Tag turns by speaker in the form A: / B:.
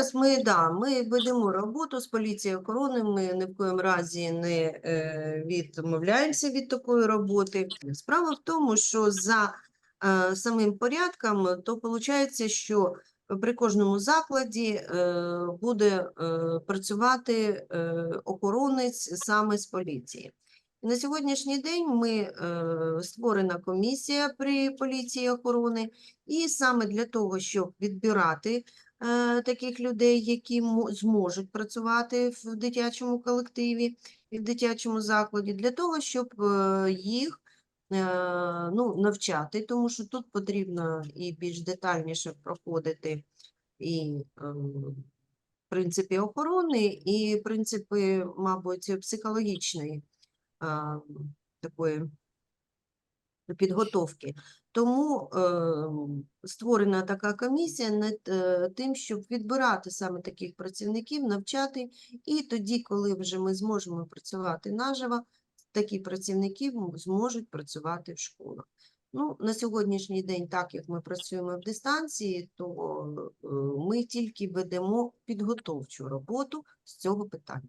A: Зараз ми, да, ми ведемо роботу з поліцією охорони, ми ні в коєму разі не е, відмовляємося від такої роботи. Справа в тому, що за е, самим порядком, то виходить, що при кожному закладі е, буде е, працювати е, охоронець саме з поліції. На сьогоднішній день ми е, створена комісія при поліції охорони, і саме для того, щоб відбирати е, таких людей, які зможуть працювати в дитячому колективі і в дитячому закладі, для того, щоб е, їх е, ну, навчати, тому що тут потрібно і більш детальніше проходити і ем, принципи охорони, і принципи, мабуть, психологічної такої підготовки. Тому е, створена така комісія над е, тим, щоб відбирати саме таких працівників, навчати, і тоді, коли вже ми зможемо працювати наживо, такі працівники зможуть працювати в школах. Ну, на сьогоднішній день, так як ми працюємо в дистанції, то е, ми тільки ведемо підготовчу роботу з цього питання.